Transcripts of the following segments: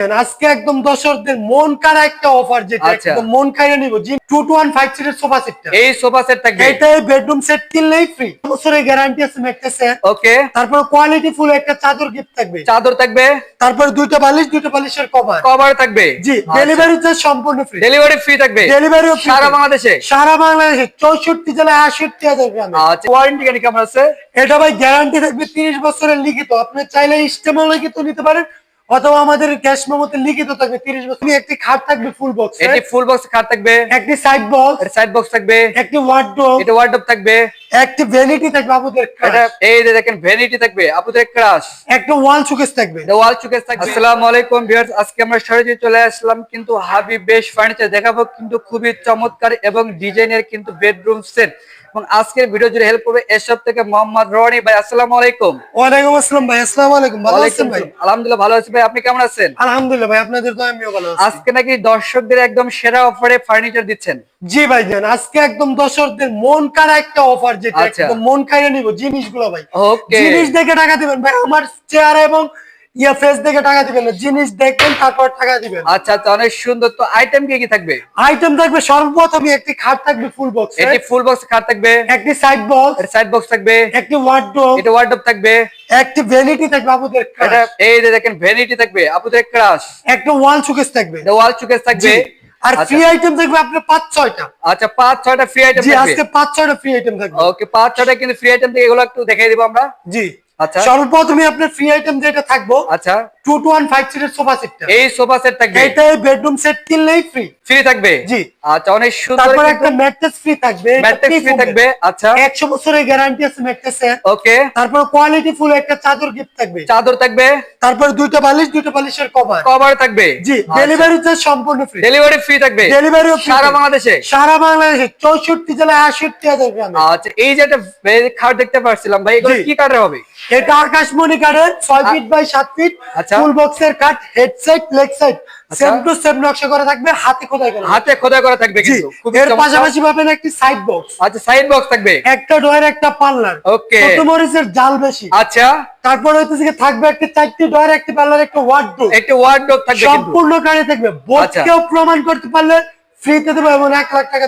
আজকে একদম দর্শকদের মন কাড়া একটা অফার যেটা আচ্ছা। একদম মন খাইয়ে নিব। জি টু টু ওয়ান ফাইভ সিটের সোফা সেটটা এই সোফা সেট থাকবে এটাই বেডরুম সেট কিনলেই ফ্রি বছরের গ্যারান্টি আছে ওকে তারপর কোয়ালিটি ফুল একটা চাদর গিফট থাকবে। চাদর থাকবে? তারপর দুইটা বালিশ দুইটা বালিশের কভার কভার থাকবে? জি ডেলিভারি চার্জ সম্পূর্ণ ফ্রি ডেলিভারি ফ্রি থাকবে? ডেলিভারিও সারা বাংলাদেশে? সারা বাংলাদেশে। চৌষট্টি জেলায় আটষট্টি হাজার গ্রামে। আচ্ছা। ওয়ারেন্টি কেমন আছে? এটা ভাই গ্যারান্টি থাকবে তিরিশ বছরের লিখিত। আপনি চাইলে ইস্টেমও লিখিত নিতে পারেন। অথবা আমাদের ক্যাশ মেমোতে লিখিত থাকবে তিরিশ বছর। একটি খাট থাকবে ফুল বক্স এটি ফুল বক্স খাট থাকবে। একটি সাইড বক্স সাইড বক্স থাকবে। একটি ওয়ার্ডরোব এটা ওয়ার্ডরোব থাকবে। একটি ভ্যানিটি থাকবে আপনাদের এটা এই যে দেখেন ভ্যানিটি থাকবে আপনাদের ক্রাশ একটা ওয়াল শোকেস থাকবে। ওয়াল চুকেস থাকবে। আসসালামু আলাইকুম ভিউয়ার্স আজকে আমরা সরাসরি চলে আসলাম কিন্তু হাবিব বেশ ফার্নিচার দেখাবো কিন্তু খুবই চমৎকার এবং ডিজাইনের কিন্তু বেডরুম সেট এবং আজকের ভিডিও জুড়ে হেল্প করবে এসব থেকে মোহাম্মদ রনি ভাই। আসসালামু আলাইকুম। ওয়ালাইকুম আসসালাম ভাই। আসসালামু আলাইকুম। ভালো আছেন ভাই? আলহামদুলিল্লাহ ভালো আছি ভাই। আপনি কেমন আছেন? আলহামদুলিল্লাহ ভাই আপনাদের তো আমিও ভালো আছি। আজকে নাকি দর্শকদের একদম সেরা অফারে ফার্নিচার দিচ্ছেন। জি ভাই জান আজকে একদম দর্শকদের মন কাড়া একটা অফার যেটা আচ্ছা। একদম মন খাইয়ে নিব জিনিসগুলো ভাই। জিনিস দেখে টাকা দিবেন ভাই আমার চেহারা এবং ইয়া ফেস দেখে টাকা দিবেন না। জিনিস দেখবেন তারপর টাকা দিবেন। আচ্ছা আচ্ছা অনেক সুন্দর। তো আইটেম কি কি থাকবে? আইটেম থাকবে সর্বপ্রথমে একটি খাট থাকবে ফুল বক্স ফুল বক্স খাট থাকবে। একটি সাইড বক্স সাইড বক্স থাকবে। একটি ওয়ার্ডরোব এটা ওয়ার্ডরোব থাকবে। একটি ভ্যানিটি থাকবে আপনাদের এটা এই যে দেখেন ভ্যানিটি থাকবে। আপনাদের ক্রাশ একটা ওয়াল শোকেস থাকবে। এটা ওয়াল চুকেস থাকবে। আর। ফ্রি আইটেম থাকবে আপনার পাঁচ ছয়টা। আচ্ছা পাঁচ ছয়টা ফ্রি আইটেম জি আজকে পাঁচ ছয়টা ফ্রি আইটেম থাকবে ওকে পাঁচ ছয়টা কিন্তু ফ্রি আইটেম থেকে এগুলো একটু দেখাই দিব আমরা। জি। আচ্ছা। সর্বপ্রথমে আপনার ফ্রি আইটেম যেটা থাকব আচ্ছা। টু টু ওয়ান ফাইভ সিটের সোফা সেটটা এই সোফা সেট থাকবে? এটাই বেডরুম সেট কিনলেই ফ্রি ফ্রি থাকবে? জি। আচ্ছা অনেক সুন্দর তারপর একটা ম্যাট্রেস ফ্রি থাকবে। ম্যাট্রিক্স ফ্রি থাকবে আচ্ছা। একশো বছরের গ্যারান্টি আছে ম্যাট্রেসে ওকে তারপর কোয়ালিটি ফুল একটা চাদর গিফট থাকবে। চাদর থাকবে? তারপর দুইটা বালিশ দুইটা বালিশের কভার কভার থাকবে? জি ডেলিভারি চার্জ সম্পূর্ণ ফ্রি ডেলিভারি ফ্রি থাকবে? ডেলিভারিও সারা বাংলাদেশে? সারা বাংলাদেশে। চৌষট্টি জেলায় আটষট্টি হাজার গ্রামে। আচ্ছা এই যে একটা খাট দেখতে পাচ্ছিলাম ভাই এগুলো কি কাঠের হবে? এটা আকাশমণি কাঠের ছয় ফিট বাই সাত ফিট। ফুল বক্সের কাঠ head side leg side. Same to same নকশা করা থাকবে হাতে খোদাই করা হাতে খোদাই করা থাকবে কিন্তু এর। পাশাপাশি পাবেন একটি সাইড বক্স আচ্ছা সাইড বক্স থাকবে একটা ডয়ের একটা. ছোট মরিচের জাল বেশি আচ্ছা তারপর হইতেছে কি থাকবে একটা চারটি ডয়ের একটা পার্লার একটা ওয়ার্ডরোব একটা ওয়ার্ডরোব থাকবে সম্পূর্ণ গাড়ি থাকবে বোধ আচ্ছা। কেউ প্রমাণ করতে পারলে ফ্রিতে দেবো এবং এক লাখ টাকা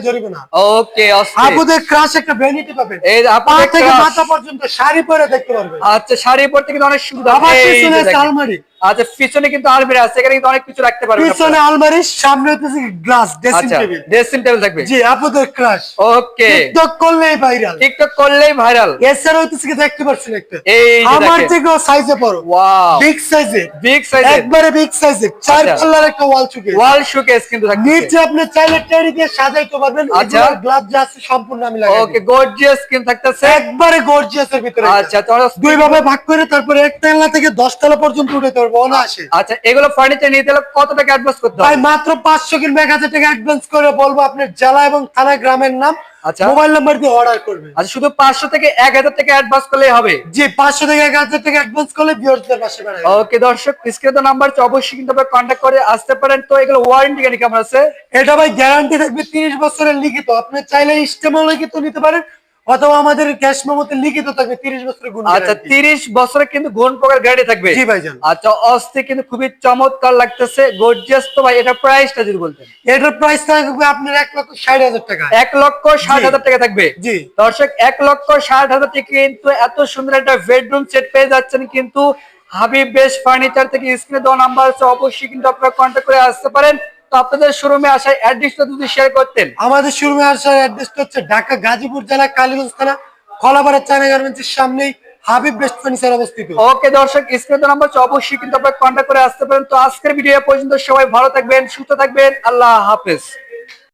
ওকে আপুদের ক্রাশ একটা ভ্যানিটি পাবেন। এই পা থেকে মাথা পর্যন্ত শাড়ি পরে দেখতে পারবেন। আচ্ছা শাড়ি পরতে কিন্তু অনেক সুবিধা আবার পিছনে আলমারি। আচ্ছা পিছনে কিন্তু আলমিরা আছে এখানে কিন্তু অনেক কিছু রাখতে পারবেন পিছনে আলমারি সামনে হইতেছে গ্লাস ড্রেসিং আচ্ছা টেবিল ড্রেসিং টেবিল থাকবে। জি আপুদের ক্রাশ ওকে টিকটক করলেই ভাইরাল টিকটক করলেই ভাইরাল এছাড়া হইতেছে কি দেখতে পাচ্ছেন একটা? এই আমার থেকেও সাইজে বড় ওয়াও বিগ সাইজে বিগ সাইজের একবারে বিগ সাইজে চার আচ্ছা। পাল্লার একটা ওয়াল চুকে ওয়াল শোকেস কিন্তু থাকবে নিচে আপনি চাইলে টেরি দিয়ে সাজাইতে পারবেন। আচ্ছা। গ্লাস যা আছে সম্পূর্ণ আমি লাগাই ওকে গর্জিয়াস থাকতেছে। একবারে গর্জিয়াসের ভিতরে আচ্ছা দুই ভাবে ভাগ করে তারপরে এক তলা থেকে দশ তলা পর্যন্ত পারব অনায়াসে। আচ্ছা এগুলো ফার্নিচার নিতে হলে কত টাকা অ্যাডভান্স করতে ভাই হবে মাত্র পাঁচশো কিংবা এক হাজার টাকা অ্যাডভান্স করে বলব আপনার জেলা এবং থানা গ্রামের নাম। আচ্ছা। মোবাইল নাম্বার দিয়ে অর্ডার করবেন আচ্ছা শুধু পাঁচশো থেকে এক হাজার টাকা অ্যাডভান্স করলে হবে? জি পাঁচশো থেকে এক হাজার টাকা অ্যাডভান্স করলে ভিউয়ারদের পাশে বেড়ায় ওকে দর্শক স্ক্রিনে নাম্বার অবশ্যই কিন্তু আপনারা কন্টাক্ট করে আসতে পারেন। তো এগুলো ওয়ারেন্টি কেন কেমন আছে? এটা ভাই গ্যারান্টি থাকবে তিরিশ বছরের লিখিত। আপনি চাইলে ইস্টেমও লিখিত নিতে পারেন। অথবা আমাদের ক্যাশ মেমোতে লিখিত থাকবে তিরিশ বছরের গুণ আচ্ছা তিরিশ বছরে কিন্তু গুণ প্রকার গাড়ি থাকবে। জি ভাইজান। আচ্ছা অস্থি কিন্তু খুবই চমৎকার লাগতেছে গর্জিয়াস তো ভাই এটা প্রাইসটা যদি বলতেন। এটার প্রাইস থাকবে আপনার এক লক্ষ ষাট হাজার টাকা। এক লক্ষ ষাট হাজার টাকা থাকবে। জি। দর্শক এক লক্ষ ষাট হাজার টাকা কিন্তু এত সুন্দর একটা বেডরুম সেট পেয়ে যাচ্ছেন কিন্তু হাবিব বেশ ফার্নিচার থেকে স্ক্রিনে দেওয়া নাম্বার আছে অবশ্যই কিন্তু আপনারা কন্ট্যাক্ট করে আসতে পারেন। তো আপনাদের শোরুমে আসার অ্যাড্রেসটা যদি শেয়ার করতেন। আমাদের শোরুমে আসার অ্যাড্রেসটা হচ্ছে ঢাকা গাজীপুর জেলা কালীগঞ্জ থানা কলাপাড়া চায়না গার্মেন্টসের সামনেই হাবিব বেস্ট ফার্নিচার অবস্থিত। ওকে দর্শক স্ক্রিনে নাম্বার অবশ্যই কিন্তু আপনারা কন্ট্যাক্ট করে আসতে পারেন। তো আজকের ভিডিও পর্যন্ত সবাই ভালো থাকবেন সুস্থ থাকবেন আল্লাহ হাফেজ।